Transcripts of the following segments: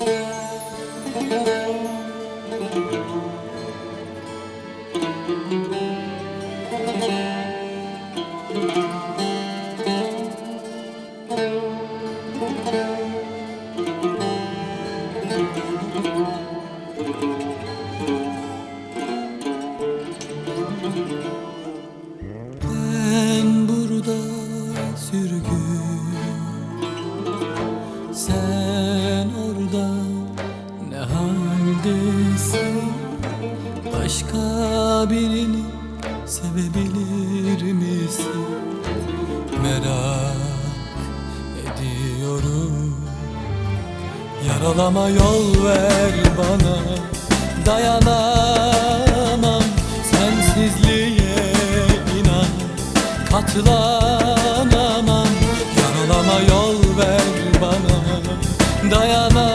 Ben haldesin Başka birini sevebilir misin? Merak ediyorum. Yaralama yol ver bana. Dayanamam sensizliğe inan. Katlanamam. Yaralama yol ver bana. Dayanamam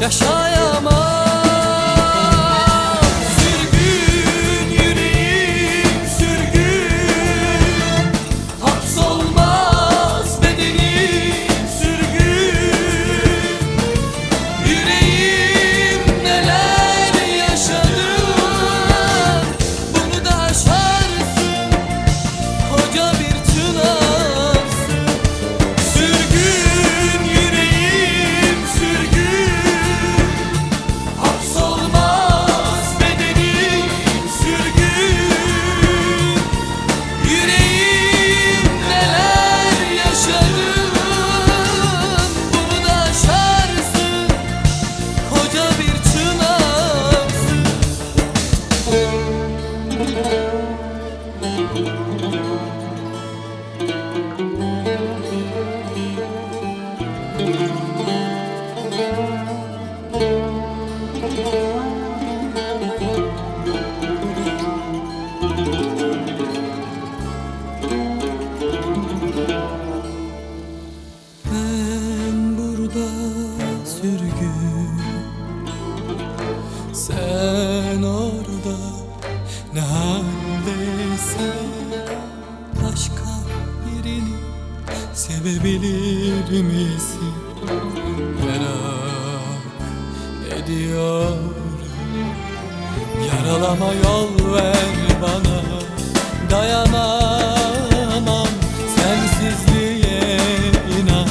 Katlanamam Ben sevebilir misin? Merak ediyorum. Yaralama yol ver bana. Dayanamam sensizliğe inan.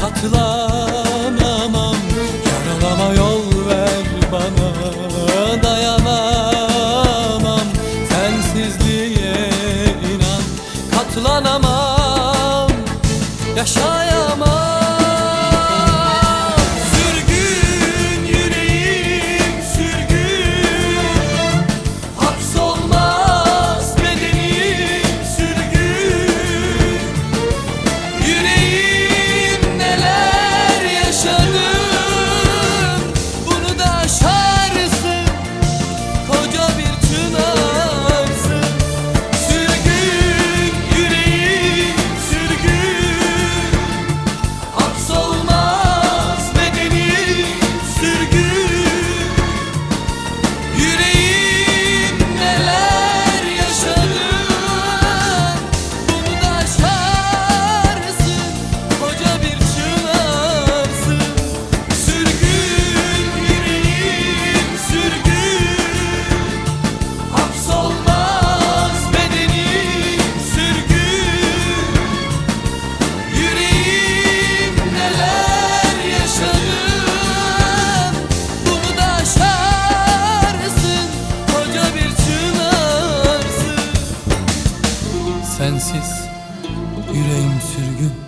Katlanamam. Yaralama yol ver bana. Dayanamam 要相。Sensiz. Yüreğim sürgün